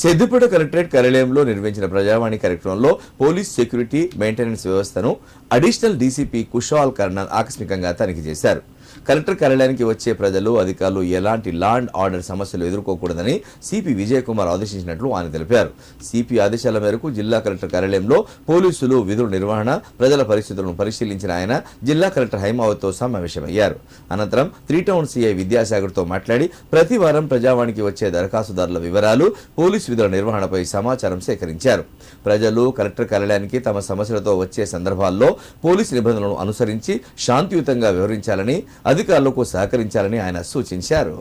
Siddipet collectorate కార్యాలయంలో నిర్వహించిన ప్రజావాణి కార్యక్రమంలో పోలీస్ సెక్యూరిటీ మెయింటెనెన్స్ వ్యవస్థను అడిషనల్ డీసీపీ కుషాల్ కర్ణన్ ఆకస్మికంగా తనిఖీ చేశారు. కలెక్టర్ కార్యాలయానికి వచ్చే ప్రజలు అధికారులు ఎలాంటి ల్యాండ్ ఆర్డర్ సమస్యలు ఎదుర్కోకూడదని సిపి విజయ్ కుమార్ ఆదేశించినట్లు ఆయన తెలిపారు. సిపి ఆదేశాల మేరకు జిల్లా కలెక్టర్ కార్యాలయంలో పోలీసులు విధుల నిర్వహణ ప్రజల పరిస్థితులను పరిశీలించిన ఆయన జిల్లా కలెక్టర్ హైమావత్తో సమావేశమయ్యారు. అనంతరం త్రీ టౌన్ సిఐ విద్యాసాగర్తో మాట్లాడి ప్రతి వారం ప్రజావాణికి వచ్చే దరఖాస్తుదారుల వివరాలు పోలీసు విధుల నిర్వహణపై సమాచారం సేకరించారు. ప్రజలు కలెక్టర్ కార్యాలయానికి తమ సమస్యలతో వచ్చే సందర్భాల్లో పోలీసు నిబంధనలను అనుసరించి శాంతియుతంగా వ్యవహరించాలని అధికారులకు సహకరించాలని ఆయన సూచించారు.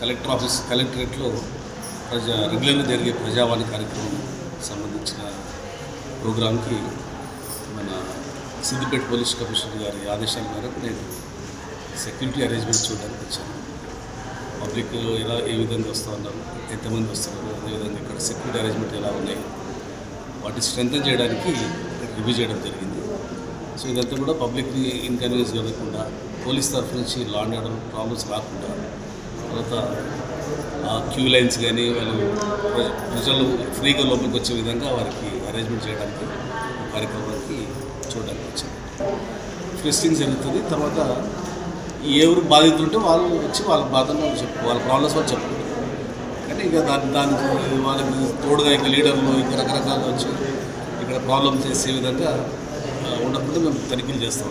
కలెక్టర్ ఆఫీస్ కలెక్టరేట్లో ప్రజా రెగ్యులర్గా జరిగే ప్రజావాణి కార్యక్రమం సంబంధించిన ప్రోగ్రాంకి మన సిద్దిపేట పోలీస్ కమిషనర్ గారి ఆదేశాల మేరకు నేను సెక్యూరిటీ అరేంజ్మెంట్ చూడడానికి వచ్చాను. పబ్లిక్ ఎలా ఏ విధంగా వస్తూ ఉన్నారు ఎంతమంది వస్తున్నారు అదేవిధంగా ఇక్కడ సెక్యూరిటీ అరేంజ్మెంట్ ఎలా ఉన్నాయి వాటిని స్ట్రెంథన్ చేయడానికి రివ్యూ చేయడం జరిగింది. సో ఇదంతా కూడా పబ్లిక్ని ఇన్కన్వీనియన్స్ కలగకుండా పోలీస్ తరఫు నుంచి లా అండ్ ఆర్డర్ ప్రాబ్లమ్స్ రాకుండా తర్వాత క్యూ లైన్స్ కానీ వాళ్ళు ప్రజలు ఫ్రీగా లోపలికి వచ్చే విధంగా వారికి అరేంజ్మెంట్ చేయడానికి కార్యక్రమానికి చూడడానికి వచ్చింది టెస్టింగ్ జరుగుతుంది తర్వాత ఎవరు బాధితులు ఉంటే వాళ్ళు వచ్చి వాళ్ళ బాధను వాళ్ళు చెప్పు వాళ్ళ ప్రాబ్లమ్స్ వాళ్ళు చెప్పుకుంటారు కానీ ఇక దాని దానికి వాళ్ళకి తోడుగా ఇంకా లీడర్లు ఇంకా రకరకాలు వచ్చి ఇక్కడ ప్రాబ్లమ్ చేసే విధంగా ఉండకుండా మేము తనిఖీలు చేస్తాం.